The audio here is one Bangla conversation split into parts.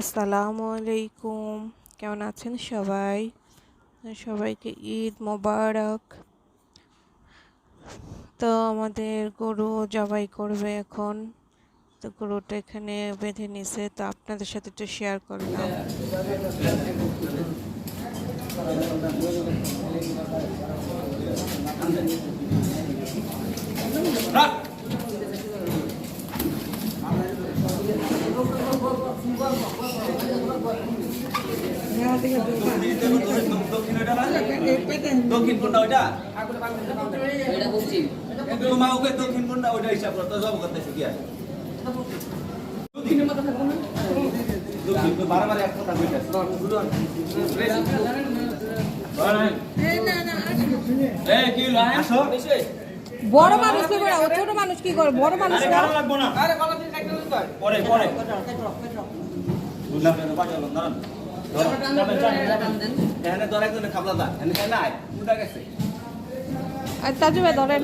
আসসালামু আলাইকুম। কেমন আছেন সবাই? সবাইকে ঈদ মোবারক। তো আমাদের গরু জবাই করবে এখন। তো গরুটা এখানে বেঁধে নিছে। তো আপনাদের সাথে একটু শেয়ার করলাম। দক্ষিণ কোনটা ওইটা তোমার ওকে দক্ষিণ কোনটা ওইটা হিসাব করতে জব করতেছে কি আছে বারবার এক কথা এই কি হলো আসো বড় মানুষ কি করে? ও ছোট মানুষ কি করে? বড় মানুষ আরে না? কারও লাগবো না। পরে পরে। আর ধরেন।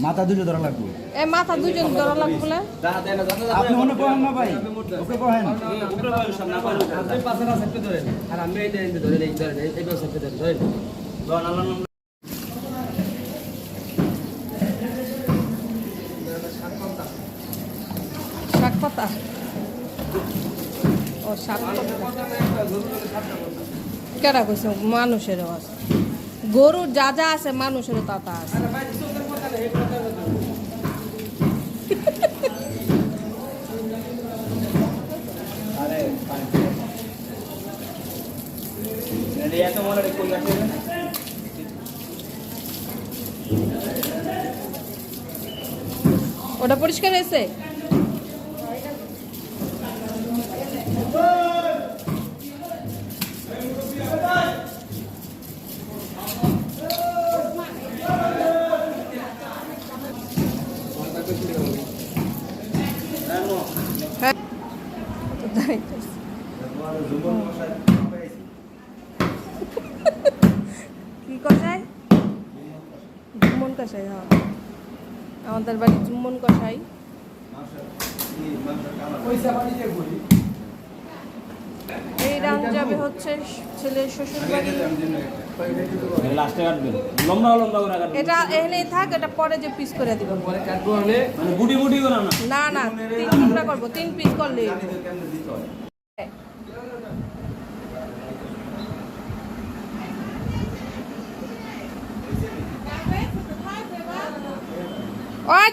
মাথা দুটো ধরা লাগবে। এ মাথা দুজন ধরা লাগবে বলে আপনি মনে করেন না ভাই? ওকে করেন না ধরেন শাক পাতা ও শাক পাতা কেডা কইছে? মানুষেরও আছে। গরুর যা যা আছে, মানুষেরও তা তা আছে আরে পানি এত মনে রে কই আছে। ওটা পরিষ্কার হয়েছে? কি কষাই জুম্মন কষাই হ্যাঁ। আমাদের বাড়ি জুম্মন কষাই রান যাবে হচ্ছে ছেলের শ্বশুর বাড়ি লাস্টে কাটবেন। লম্বা লম্বা করে কাটবেন। এটা এখানেই থাক এটা পরে যে পিস করে দিব। মানে বুটি বুটি করে না না না তিন টুকরা করব। তিন পিস করলে ওই